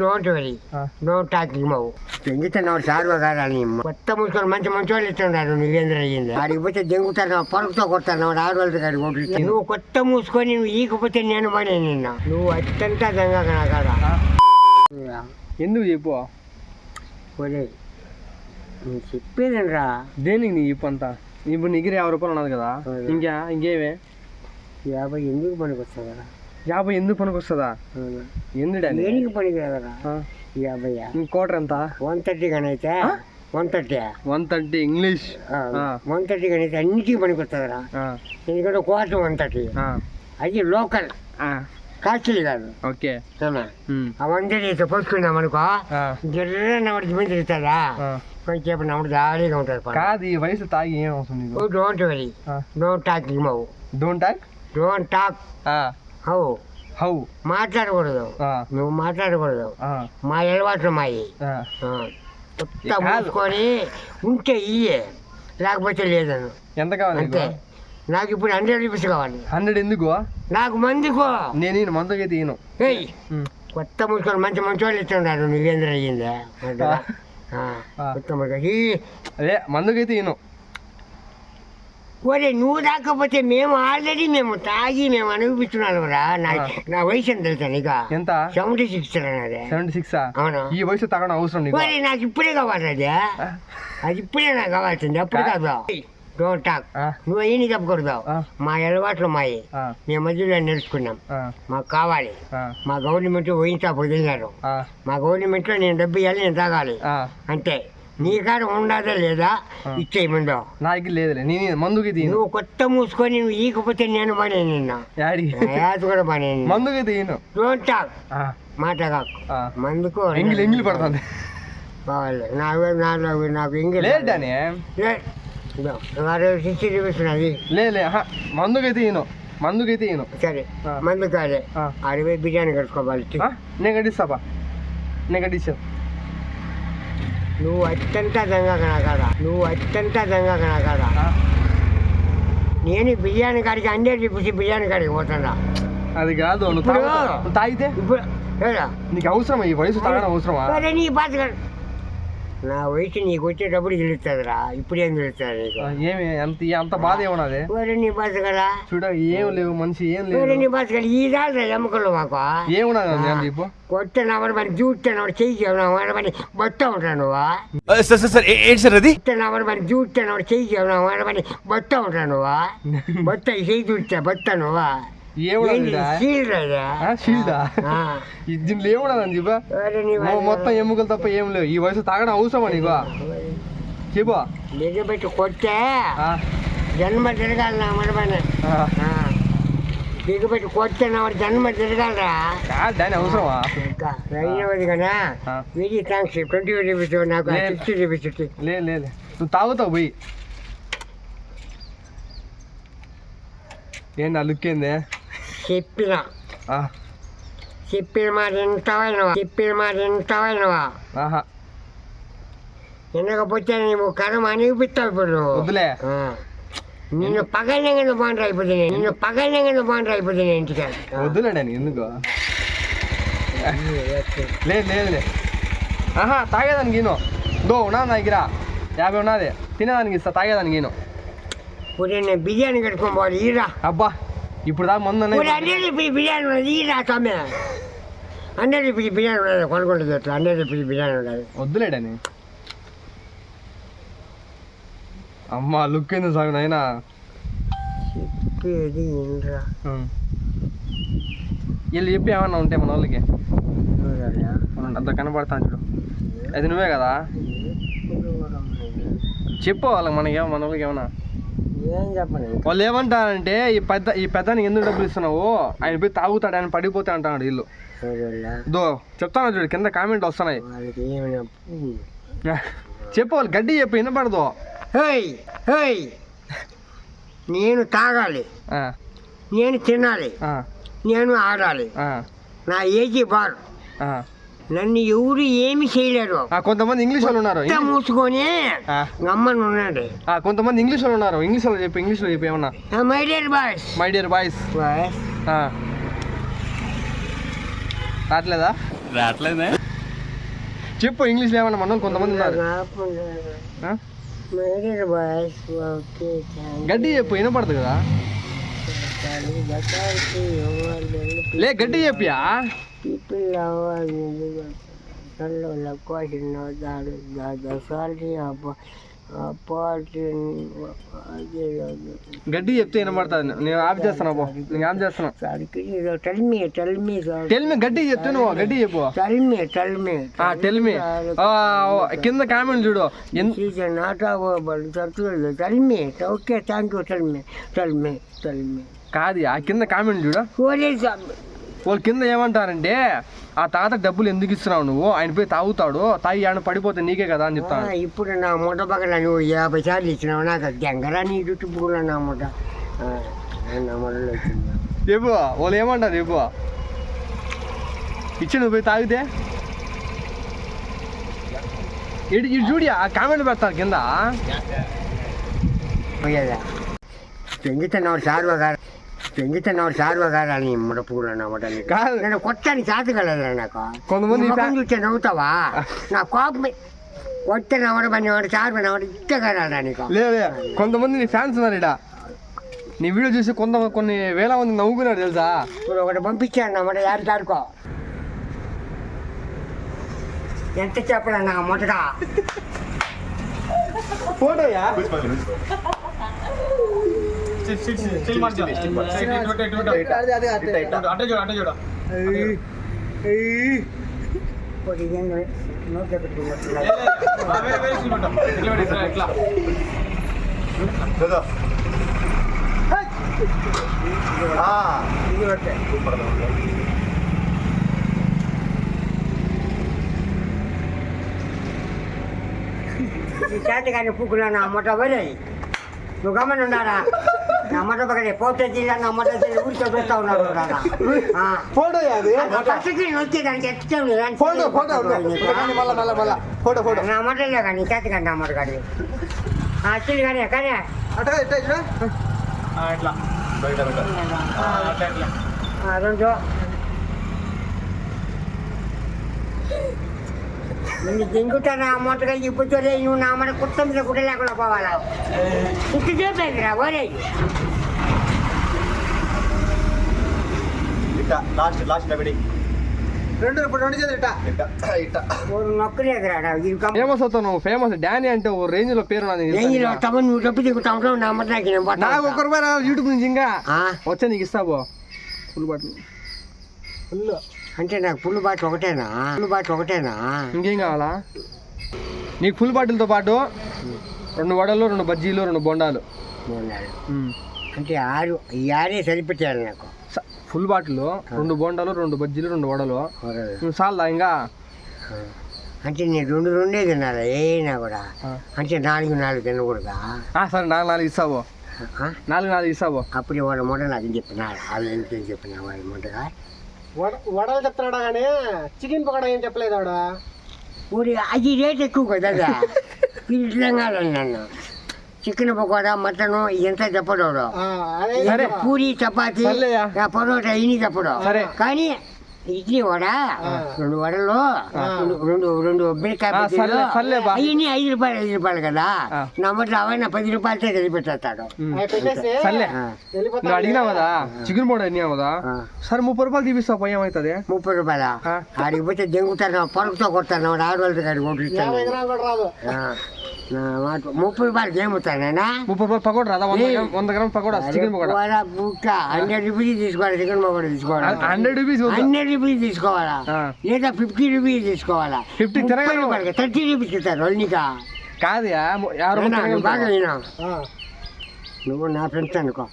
Don't worry don't talking మౌ పెంచుతున్నావు sir కాదని కొత్త ముసుకొని మంచి మంచి వాళ్ళు ఇస్తున్నారు నువ్వేంద్ర అయ్యింది? ఆడికి పోతే దెంగుతున్నావు పొరకుతో కొడుతున్నావు ఆడవాళ్ళతో కాడి కొట్టు నువ్వు కొత్త మూసుకొని నువ్వు ఈకపోతే నేను పడే నిన్న. నువ్వు అత్యంత దంగా నా కాడ. ఎందుకు చెప్పు? ఒరే నువ్వు చెప్పేదండ్రా దేనికి నీ చెప్పు అంతా? ఇప్పుడు నీకు యాభై రూపాయలు ఉన్నది కదా. ఇంకా ఇంకేమే? యాభై ఎందుకు పనికి వస్తుందా యాభై ఎందుకు పనికి వస్తుందా దేనికి పనికి యాభై కోటర్ ఎంత? వన్ థర్టీ కానీ one thirty one thirty English. One thirty కానీ అన్నిటికీ పనికి వస్తుందిరా ఎందుకంటే క్వార్టర్ వన్ థర్టీ. అది లోకల్. ఆ, కాస్ట్లీ కాదు. ఓకే. ఆ వన్ థర్టీ పోసుకున్నాం అనుకో. ఆ, జర్ర నమ్మడి మీద తిరుగుతుందా ఆ. కొంచెం నమ్మడి జాలీగా ఉంటుంది కాదు ఈ వయసు తాగి ఏం అవసరం నీకు? Don't worry don't talk mouth don't talk don't talk how. How. మాట్లాడకూడదు. నువ్వు మాట్లాడకూడదు. మా అలవాట్లు మాయి. కాదు. మూసుకొని ఉంటే ఇయ్యే. లేకపోతే లేదను ఎంత కావాలి అంతే. నాకు ఇప్పుడు హండ్రెడ్ రూపీస్ కావాలి. హండ్రెడ్ ఎందుకు? నాకు మందికో. నేను ఈయను ఏయ్. కొత్త మూసుకొని మంచి మంచి వాళ్ళు ఇస్తున్నారు నువ్వేంద్ర అయ్యిందా. కొత్త మూసుకొని. ఈ, అదే మందుకైతే ఒరే నువ్వు రాకపోతే మేము ఆల్రెడీ మేము తాగి మేము అనుభవిస్తున్నాను రా నా. నా వయసు ఎంత తెలుసా నీకు? ఎంత? సెవెంటీ సిక్స్ సెవెంటీ సిక్సా అవును. ఈ వయసు తగ్గడం అవసరం నీకు? ఒరే నాకు ఇప్పుడే కావాలి అది అది ఇప్పుడే నాకు కావాల్సింది. అప్పుడు కాదు డోంట్ టాక్ నువ్వు అయ్యి చెప్పకూడదు ఆ, మా అలవాట్లు మాయి. మేము మధ్యలో నేర్చుకున్నాం. మాకు కావాలి. మా గవర్నమెంట్ ఓయించా వదిలినారు మా గవర్నమెంట్లో నేను డబ్బు ఇవ్వాలి నేను తాగాలి. అంతే. నీ కాడ ఉండదా లేదా? ఆ. ఇచ్చేయి ముందు. నాకు లేదులే నేను మందుకి తీయను నువ్వు కొత్త మూసుకొని నువ్వు ఈకపోతే నేను పనే నిన్న. యాద కూడా పనే మందుకి తీయను డోంట్ టాక్ మాట కాకు. మందుకు. ఎంగిలి ఎంగిలి పడుతుంది. నాకు నాకు నాకు ఎంగిలి లేదు డానీ. సిక్స్టీ రూపీస్ ఉన్నది లేలే మందుకి తీయను మందుకి తీయను సరే. మందు కాదే. అడిపోయి బిర్యానీ కట్టుకోవాలి నేను కట్టిస్తాపా నేను కట్టిస్తా. నువ్వు అత్యంత దంగా కనకాడ నువ్వు అత్యంత దంగా కనకాడ ఆ, నేను బిర్యానీ కాడికి హండ్రెడ్ రూపీస్ బిర్యానీ కాడికి పోతున్నా అది కాదు నువ్వు ఇప్పుడు- తాగుతావు. నువ్వు తాగితే? ఇప్పుడు ఏరా? నీకు అవసరమా? ఈ వయసు తాగడం అవసరమా? అరే నీ బాధ కాదు. నా వయసు నీకు వచ్చేటప్పుడు తెలుస్తుందిరా ఇప్పుడేం తెలుస్తుంది నీకు ఆ, ఏమి అంత అంత బాధ ఏమన్నది ఒరే నీ బాధ కదా చూడ ఏం లేవు మనిషి ఏం ఒరే లేవు నీ బాధ కదా ఈ దాని ఎముకలు మాకు ఏమున్నది అని చెప్పు కొట్టే నవ్వడం పని చూస్తాను చెయ్యి వాడ పని బట్ట ఉంటాను నువ్వా సార్ సార్ సార్ ఏ- ఏంటి సార్ అది కొట్టే నవ్వడం పని చూస్తాను చెయ్యి వాడ పని బట్ట ఉంటాను నువ్వా బట్ట ఈ చెయ్యి చూస్తే బట్ట నువ్వా దీంట్లో ఏమున్నది అని చెప్పు మొత్తం ఎముకలు తప్ప ఏం లేవు ఈ వయసు తాగడం అవసరమా నీకు చెప్పు బిగబెట్టి కొట్టే జన్మ తిరగాలి నా మనమని ఆ. బిగబెట్టి కొట్టే నా జన్మ తిరగాలరా దాని అవసరమా ఇంకా అయినది కదా. వెరీ థ్యాంక్స్ ట్వంటీ రూపీస్ నాకు లేదు. సిక్స్టీ రూపీస్ ఇచ్చి. లే లే లే. నువ్వు తాగుతావు పోయి ఏంది ఆ లుక్ ఏంది చెప్పిన చెప్పిన మాట ఎంతవైనవా చెప్పిన మాట ఆహా వినకపోతే నువ్వు కర్మ అనిపిస్తావు ఇప్పుడు నువ్వు. నిన్ను పగలంగా బాండ్రు అయిపోతుంది నిన్ను పగలంగా బాండ్రు అయిపోతుంది ఇంటికి వద్దులే నేను ఎందుకు లేదు లేదు లే ఆహా తాగేదానికి ఈను దో ఉన్నా నా దగ్గర యాభై ఉన్నది తినేదానికి ఇస్తా తాగేదానికి ఈను నేను బిర్యానీ కట్టుకొని పోవాలి ఈరా అబ్బా ఇప్పుడు దాకా మందు హండ్రెడ్ రూపీస్ బిర్యానీ ఉన్నది తమ్మే హండ్రెడ్ రూపీస్ బిర్యానీ ఉన్నది కొనుక్కుంటుంది అట్లా. హండ్రెడ్ రూపీస్ బిర్యానీ ఉన్నది. వద్దులేడని అమ్మా లుక్ ఏంది సాగు నాయనా? చెప్పేది ఏంట్రా వీళ్ళు చెప్పి ఏమన్నా ఉంటే మన వాళ్ళకి? అంత కనపడతాను చూడు. అది నువ్వే కదా? చెప్పు వాళ్ళకి మనకి ఏమో మన వాళ్ళకి ఏమన్నా. ఏం చెప్పను ఇంకా. వాళ్ళు ఏమంటారంటే ఈ పెద్ద ఈ పెద్దానికి ఎందుకు డబ్బులు ఇస్తున్నావు? ఆయన పోయి తాగుతాడు ఆయన పడిపోతే అంటాడు వీళ్ళు? దో చెప్తాను చూడు కింద కామెంట్ వస్తున్నాయి. చెప్పు. వాళ్ళు గడ్డి చెప్పు వినపడదు. Hey hey. నేను తాగాలి. నేను తినాలి. నేను ఆడాలి. నా ఏజీ బార్. నన్ను ఎవరు ఏమి చేయలేరు. ఆ, కొంతమంది ఇంగ్లీష్ వాళ్ళు ఉన్నారు మూసుకొని ఆ, గమ్మని ఉండండి ఆ, కొంతమంది ఇంగ్లీష్ వాళ్ళు ఉన్నారు. ఇంగ్లీష్ వాళ్ళు చెప్పు ఇంగ్లీష్లో చెప్పు ఏమన్నా? My dear boys my dear boys boys రావట్లేదా? చెప్పు ఇంగ్లీష్లో ఏమన్నా మనం కొంతమంది ఉన్నారు. ఆ? మేరీ బాయ్స్ ఓకే గడ్డి చెప్పు వినపడదు కదా? లే గడ్డి చెప్పియా People love Hello, la question no that the the salty of గడ్డి చెప్తే వినపడుతుంది నేను ఆఫ్ చేస్తున్నా పో నేను ఆఫ్ చేస్తున్నా me, sir. టెల్ మీ గడ్డి చెప్తే నువ్వు గడ్డి చెప్పు Tell me, tell me. Tell me కింద కామెంట్ చూడు available. Tell me. Okay, thank you. Tell me. Tell me. Tell me. కాదు ఆ కింద కామెంట్ చూడు? వాళ్ళు కింద ఏమంటారంటే ఆ తాత డబ్బులు ఎందుకు ఇస్తున్నావు నువ్వు? ఆయన పోయి తాగుతాడు. తాగి ఆయన పడిపోతే నీకే కదా అని చెప్తాను. ఆ, ఇప్పుడు నా మూట పక్కన నువ్వు యాభై సార్లు ఇచ్చినావు నాకు దెంగరా నీ చుట్టూ కూడా నా మూట. నా మూటలో వాళ్ళు ఏమంటారు చెప్పు. ఇచ్చి నువ్వు పోయి తాగితే? ఇటు ఇటు చూడి ఆ కామెంట్ పెడతారు కింద. పోయేదా? పెంచుతున్నాడు సార్వ గారు పెంచుతున్నాడు సార్వ గారు అని ముడపూల నా మూట కాదు. నేను కొట్టని చేత కలదురా నాకు. కొంతమంది నీ ముఖం చూస్తే నవ్వుతావా? నా కోపం కొట్టే నవ్వడ పని వాడు సార్వ నవ్వడ ఇచ్చగలరా నీకు. లేదు కొంతమంది నీ ఫ్యాన్స్ ఉన్నారు ఇడ. నీ వీడియో చూసి కొంత కొన్ని వేల మంది నవ్వుకున్నారు తెలుసా? ఇప్పుడు ఒకటి పంపించాను నా మూట యాభై తారుకో ఎంత చెప్పడా నా మూటగా? ఫోటోయా? ఈ చేతగాని పుక్కులో నా మొట్ట వరే నువ్వు గమని ఉన్నారా నా మొట్ట పక్కనే పోతే జిల్లా నా మొట్ట జిల్లా ఊరికే చూస్తా ఉన్నారు ఉన్నారా? ఆ. ఫోటోయా అది ఆ పక్కకి వచ్చేదానికి ఎత్తుతావు నీ దానికి ఫోటో ఫోటో మళ్ళా మళ్ళా మళ్ళా ఫోటో ఫోటో నా మొట్టలే కానీ చేతగాని నా మొట్ట కానీ అచ్చింది కానీ కానీ అట్లా ఇట్లా ఇట్లా ఆ, రెండు నేను దింగుతా నా మూటగా ఇప్పుడు నువ్వు నా మన కుట్ట మీద కుట్ట లేకుండా పోవాలా? కుట్టు చూపేదిరా ఓరే లాస్ట్ లాస్ట్ రెడీ రెండు ఇప్పుడు రెండు చేతులు ఇట్టా. ఊరు నొక్కలేదురా ఫేమస్ అవుతావు నువ్వు ఫేమస్ డానీ అంటే ఓ రేంజ్లో పేరు నాది నేను వస్తావు నువ్వు డబ్బు దిగుతా ఉంటావు నా మాట నాకు నాకు ఒక్క రూపాయి రాదు యూట్యూబ్ నుంచి ఇంకా. ఆ, వచ్చా నీకు ఇస్తా పో. ఫుల్ బాటిల్ ఫుల్ అంటే నాకు పుల్లు బాట్లు ఒకటేనా? పుల్లు బాట్లు ఒకటేనా? ఇంకేం కావాలా? నీకు ఫుల్ బాటిల్తో పాటు రెండు వడలు రెండు బజ్జీలు రెండు బొండాలు. అంటే ఆరు ఈ ఆరే సరిపెట్టారు నాకు. స- ఫుల్ బాటిల్ రెండు బొండాలు రెండు బజ్జీలు రెండు వడలు. నువ్వు చాలదా ఇంకా. అంటే నేను రెండు రెండే తినాలా? ఏనా కూడా. అంటే నాలుగు నాలుగు తినకూడదా? ఆ, సరే నాలుగు నాలుగు ఇస్తావు. ఆ? నాలుగు నాలుగు ఇస్తావు. అప్పుడు వాళ్ళ మూట నాకు చెప్పిన వాళ్ళు ఎందుకు చెప్పిన వాళ్ళ మూటగా వడలు చెప్తున్నాడా కానీ చికెన్ పకోడా ఏం చెప్పలేదు ఆడ? ఊరి అది రేట్ ఎక్కువ కదా ఇట్లా నన్ను. చికెన్ పకోడా మటన్ ఇదంతా చెప్పడు పూరి చపాతి పరోటా ఇన్ని చెప్పడు. సరే. కానీ ఇడ్లీ వడ రెండు వడలు రెండు రెండు రెండు బీరకాయ ఆ, బజ్జీలు, సర్లే, సర్లే బా. అవన్నీ ఐదు రూపాయలు ఐదు రూపాయలు కదా ఆ. నా మట్లో అవన్నీ పది రూపాయలతో తెలిపెట్టేస్తాడు ఉమ్. సర్లే ఆ, నువ్వు అడిగినావు కదా చికెన్ పకోడా అడిగినావు కదా ఆ. సరే ముప్పై రూపాయలు తీపిస్తావు పోయి ఏమవుతుంది ముప్పై రూపాయల ఆ. ఆడికి పోతే దెంగుతాను పొరకుతో కొడతాను వాడు ఆరు వాళ్ళతో కాడికి కొట్టిస్తాను ఆ, నా మాట ముప్పై రూపాయలకి ఏమవుతానా ముప్పై రూపాయలు పకోడా రాదా? వంద గ్రామ్ పకోడా? చికెన్ పకోడా? బుక్క. హండ్రెడ్ రూపీస్ తీసుకోవాలి చికెన్ పకోడా తీసుకోవాలి? హండ్రెడ్ రూపీస్ హండ్రెడ్ రూపీస్ తీసుకోవాలా. లేదా ఫిఫ్టీ రూపీస్ తీసుకోవాలా? 50 తిరగలేము. థర్టీ రూపీస్ ఇస్తారు అల్నికా కాదు బాగా రూపాయలు వినా నువ్వు నా ఫ్రెండ్స్ అనుకో.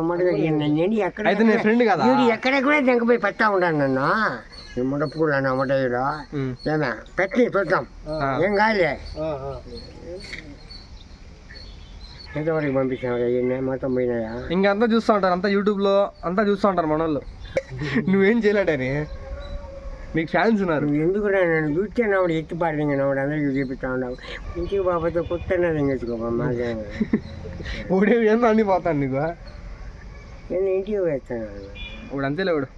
అమ్మడిగా నేను ఎక్కడ అయితే నేను ఫ్రెండ్ కదా? వీడు ఎక్కడ కూడా దెంకపోయి పెడతా ఉన్నాను నన్ను. ఈ ముడపూలు అన్న ఉమ్. ఏమే? పెట్టి చూద్దాం. ఏం కాలే ఎంతవరకు పంపించావు ఇవన్నీ మొత్తం పోయినాయా? ఇంకా అంతా చూస్తూ ఉంటారు. అంతా యూట్యూబ్లో అంతా చూస్తూ ఉంటారు మన వాళ్ళు నువ్వేం చేయలేడని మీకు ఫ్యాన్స్ ఉన్నారు. ఎందుకు రా నన్ను చూస్తే నావుడు ఎత్తి పాడింగ నావుడు అందరికీ చూపిస్తా ఉన్నావు. ఇంటికి బాబాతో కొత్తనే తెంగచ్చుకోపా మాకే ఊడే ఏందో అన్ని పోతాను నీకు నేను ఇంటికి వేస్తాను ఇప్పుడు అంతేలే వాడు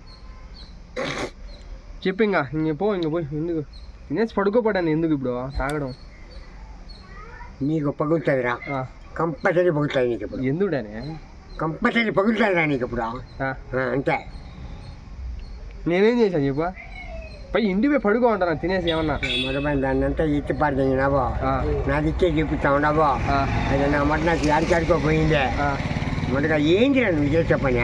చెప్పు ఇంకా ఇంక పో ఇంక పోయి ఎందుకు? తినేసి పడుకోపడాను ఎందుకు ఇప్పుడు? తాగడం. నీకు పగులుతుందిరా కంపల్సరీ పగులుతుంది నీకు ఇప్పుడు. ఎందుడనే? కంపల్సరీ పగులుతుందిరా నీకు ఇప్పుడు. అంతే. నేనేం చేశాను చెప్పు? పై ఇంటికి పోయి పడుకో ఉంటాను తినేసి ఏమన్నా? మొదలైన దాన్ని అంతా ఎత్తి పాడుతున్నావో ఆ, నాది ఇచ్చే చెప్తా ఉండవో ఆ, అది నా మాట నాకు. మొదట ఏంటిరా నువ్వు చేసే పని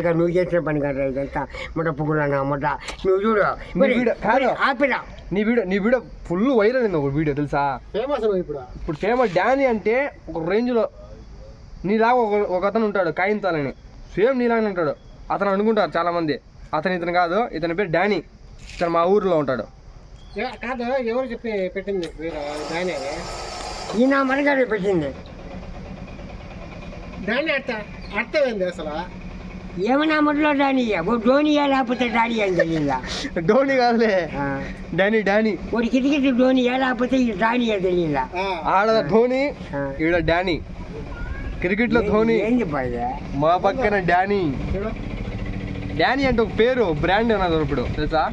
ఇక నువ్వు చేసిన పని కదా ఇదంతా. ముట్ట పువ్వులన్నా ముట్ట? నువ్వు చూడు. మరి, కాదు. ఆపిరా. నీ వీడియో నీ వీడియో ఫుల్ వైరల్ అయింది ఒక వీడియో తెలుసా? ఫేమస్ ఇప్పుడు. ఇప్పుడు ఫేమస్ డానీ అంటే ఒక రేంజ్లో నీలాగా ఒక ఒక అతను ఉంటాడు కాయింతాలని సేమ్ నీలాగానే ఉంటాడు. అతను అనుకుంటారు చాలామంది. అతను ఇతను కాదు ఇతని పేరు డానీ. ఇతను మా ఊరిలో ఉంటాడు. కాదు ఎవరు చెప్పి పెట్టింది? దాని ఈయన మనగాడు పెట్టింది. దాన్ని అర్థ అర్థమైంది అసలు? ఏమన్నా మొదలో డానీ ధోనియా లేకపోతే డానీ అని తెలియదా ధోని కాదులే. Danny Danny. ఒక కిటికీ ధోనియా లేకపోతే ఈ డానియా తెలియదా ఆడ ధోని. ఈడ డానీ. క్రికెట్లో ధోని. ఏంది మా పక్కన డానీ. డానీ అంటే ఒక పేరు బ్రాండ్ అన్నది ఇప్పుడు తెలుసా?